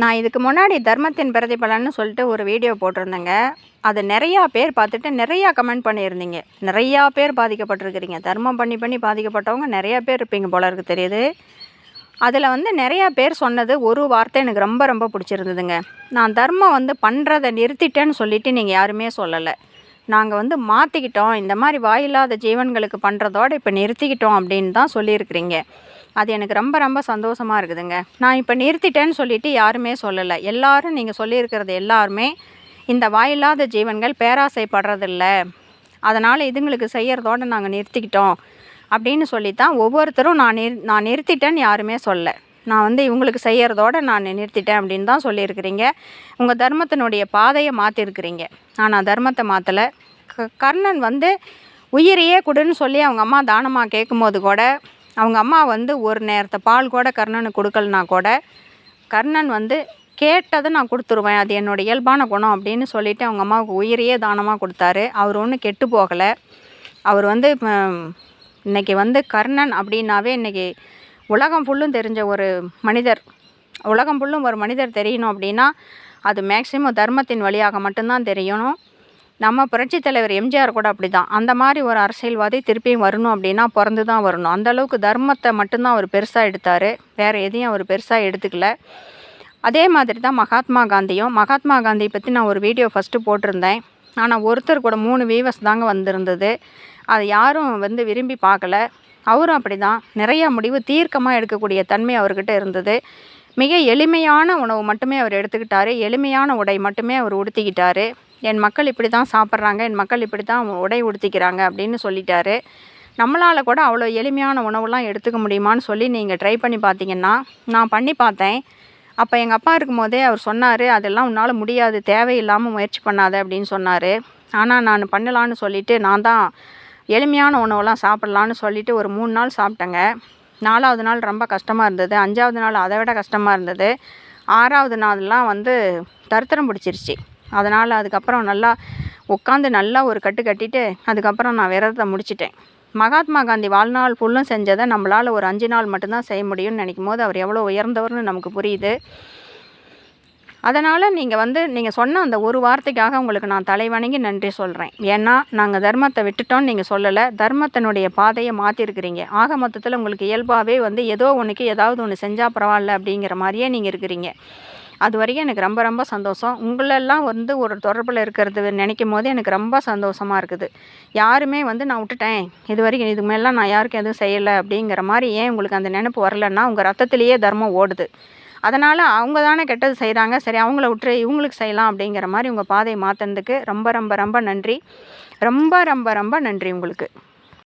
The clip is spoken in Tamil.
நான் இதுக்கு முன்னாடி தர்மத்தின் பிரதிபலன்னு சொல்லிட்டு ஒரு வீடியோ போட்டிருந்தேங்க. அது நிறையா பேர் பார்த்துட்டு நிறையா கமெண்ட் பண்ணியிருந்தீங்க. நிறையா பேர் பாதிக்கப்பட்டிருக்கிறீங்க. தர்மம் பண்ணி பண்ணி பாதிக்கப்பட்டவங்க நிறையா பேர் இருப்பீங்க போல இருக்கு தெரியுது? அதில் வந்து நிறையா பேர் சொன்னது ஒரு வார்த்தை எனக்கு ரொம்ப ரொம்ப பிடிச்சிருந்ததுங்க. நான் தர்மம் வந்து பண்ணுறதை நிறுத்திட்டேன்னு சொல்லிட்டு நீங்கள் யாருமே சொல்லலை. நாங்கள் வந்து மாற்றிக்கிட்டோம் இந்த மாதிரி வாயில்லாத ஜீவன்களுக்கு பண்ணுறதோட இப்போ நிறுத்திக்கிட்டோம் அப்படின்னு தான் சொல்லியிருக்கிறீங்க. அது எனக்கு ரொம்ப ரொம்ப சந்தோஷமாக இருக்குதுங்க. நான் இப்போ நிறுத்திட்டேன்னு சொல்லிட்டு யாருமே சொல்லலை. எல்லாரும் நீங்கள் சொல்லியிருக்கிறது எல்லாருமே இந்த வாயில்லாத ஜீவன்கள் பேராசைப்படுறதில்ல. அதனால் இதுங்களுக்கு செய்கிறதோட நாங்கள் நிறுத்திக்கிட்டோம். அப்படின்னு சொல்லித்தான் ஒவ்வொருத்தரும் நான் நிறு நான் நிறுத்திட்டேன்னு யாருமே சொல்ல. நான் வந்து இவங்களுக்கு செய்கிறதோட நான் நிறுத்திட்டேன் அப்படின்னு தான் சொல்லியிருக்கிறீங்க. உங்கள் தர்மத்தினுடைய பாதையை மாற்றிருக்கிறீங்க ஆனால் தர்மத்தை மாற்றலை க கர்ணன் வந்து உயிரையே கொடுன்னு சொல்லி அவங்க அம்மா தானமாக கேட்கும்போது கூட அவங்க அம்மா வந்து ஒரு நேரத்தை பால் கூட கர்ணனுக்கு கொடுக்கலனா கூட கர்ணன் வந்து கேட்டதை நான் கொடுத்துருவேன் அது என்னோடய இயல்பான குணம் அப்படின்னு சொல்லிவிட்டு அவங்க அம்மாவுக்கு உயிரையே தானமாக கொடுத்தாரு. அவர் ஒன்றும் கெட்டு போகலை. அவர் வந்து இன்றைக்கி வந்து கர்ணன் அப்படின்னாவே இன்றைக்கி உலகம் ஃபுல்லும் தெரிஞ்ச ஒரு மனிதர். உலகம் ஃபுல்லும் ஒரு மனிதர் தெரியணும் அப்படின்னா அது மேக்சிமம் தர்மத்தின் வழியாக மட்டும்தான் தெரியணும். நம்ம புரட்சி தலைவர் எம்ஜிஆர் கூட அப்படி தான் அந்த மாதிரி ஒரு அரசியல்வாதி திருப்பியும் வரணும் அப்படின்னா பிறந்து தான் வரணும் அந்தளவுக்கு தர்மத்தை மட்டும்தான் அவர் பெருசாக எடுத்தார். வேறு எதையும் அவர் பெருசாக எடுத்துக்கல. அதே மாதிரி தான் மகாத்மா காந்தியும். மகாத்மா காந்தியை பற்றி நான் ஒரு வீடியோ ஃபஸ்ட்டு போட்டிருந்தேன். ஆனால் ஒருத்தர் கூட மூணு வீவர்ஸ் தாங்க வந்திருந்தது. அதை யாரும் வந்து விரும்பி பார்க்கல. அவரும் அப்படி தான் நிறையா முடிவு தீர்க்கமாக எடுக்கக்கூடிய தன்மை அவர்கிட்ட இருந்தது. மிக எளிமையான உணவு மட்டுமே அவர் எடுத்துக்கிட்டாரு. எளிமையான உடை மட்டுமே அவர் உடுத்திக்கிட்டாரு. என் மக்கள் இப்படி தான் சாப்பிட்றாங்க என் மக்கள் இப்படி தான் உடை உடுத்திக்கிறாங்க அப்படின்னு சொல்லிட்டாரு. நம்மளால் கூட அவ்வளோ எளிமையான உணவுலாம் எடுத்துக்க முடியுமான்னு சொல்லி நீங்கள் ட்ரை பண்ணி பார்த்தீங்கன்னா நான் பண்ணி பார்த்தேன். அப்போ எங்கள் அப்பா இருக்கும்போதே அவர் சொன்னார் அதெல்லாம் உன்னால் முடியாது தேவையில்லாமல் முயற்சி பண்ணாத அப்படின்னு சொன்னார். ஆனால் நான் பண்ணலான்னு சொல்லிவிட்டு நான் தான் எளிமையான உணவுலாம் சாப்பிட்லான்னு சொல்லிவிட்டு ஒரு மூணு நாள் சாப்பிட்டேங்க. நாலாவது நாள் ரொம்ப கஷ்டமாக இருந்தது. அஞ்சாவது நாள் அதை விட கஷ்டமாக இருந்தது. ஆறாவது நாள்லாம் வந்து தருத்திரம் பிடிச்சிருச்சு. அதனால் அதுக்கப்புறம் நல்லா உட்காந்து நல்லா ஒரு கட்டு கட்டிட்டு அதுக்கப்புறம் நான் விரதத்தை முடிச்சிட்டேன். மகாத்மா காந்தி வாழ்நாள் ஃபுல்லும் செஞ்சதை நம்மளால் ஒரு அஞ்சு நாள் மட்டும்தான் செய்ய முடியும்னு நினைக்கும் போது அவர் எவ்வளோ உயர்ந்தவர்னு நமக்கு புரியுது. அதனால் நீங்கள் வந்து நீங்கள் சொன்ன அந்த ஒரு வார்த்தைக்காக உங்களுக்கு நான் தலைவணங்கி நன்றி சொல்கிறேன் ஏன்னா நாங்கள் தர்மத்தை விட்டுட்டோம்னு நீங்கள் சொல்லலை. தர்மத்தினுடைய பாதையை மாற்றிருக்கிறீங்க ஆக மொத்தத்தில் உங்களுக்கு இயல்பாகவே வந்து ஏதோ ஒன்றுக்கு ஏதாவது ஒன்று செஞ்சால் பரவாயில்ல அப்படிங்கிற மாதிரியே நீங்கள் இருக்கிறீங்க. அது வரைக்கும் எனக்கு ரொம்ப ரொம்ப சந்தோஷம். உங்களெல்லாம் வந்து ஒரு தொடர்பில் இருக்கிறது நினைக்கும் போது எனக்கு ரொம்ப சந்தோஷமாக இருக்குது. யாருமே வந்து நான் விட்டுட்டேன். இது வரைக்கும் இதுக்கு மேலாம் நான் யாருக்கும் எதுவும் செய்யலை அப்படிங்கிற மாதிரி ஏன் உங்களுக்கு அந்த நினப்பு வரலன்னா உங்கள் ரத்தத்திலேயே தர்மம் ஓடுது. அதனால் அவங்க தானே கெட்டது செய்கிறாங்க சரி அவங்கள விட்டுரு இவங்களுக்கு செய்யலாம் அப்படிங்கிற மாதிரி உங்கள் பாதையை மாற்றினதுக்கு ரொம்ப ரொம்ப ரொம்ப நன்றி. ரொம்ப ரொம்ப ரொம்ப நன்றி உங்களுக்கு.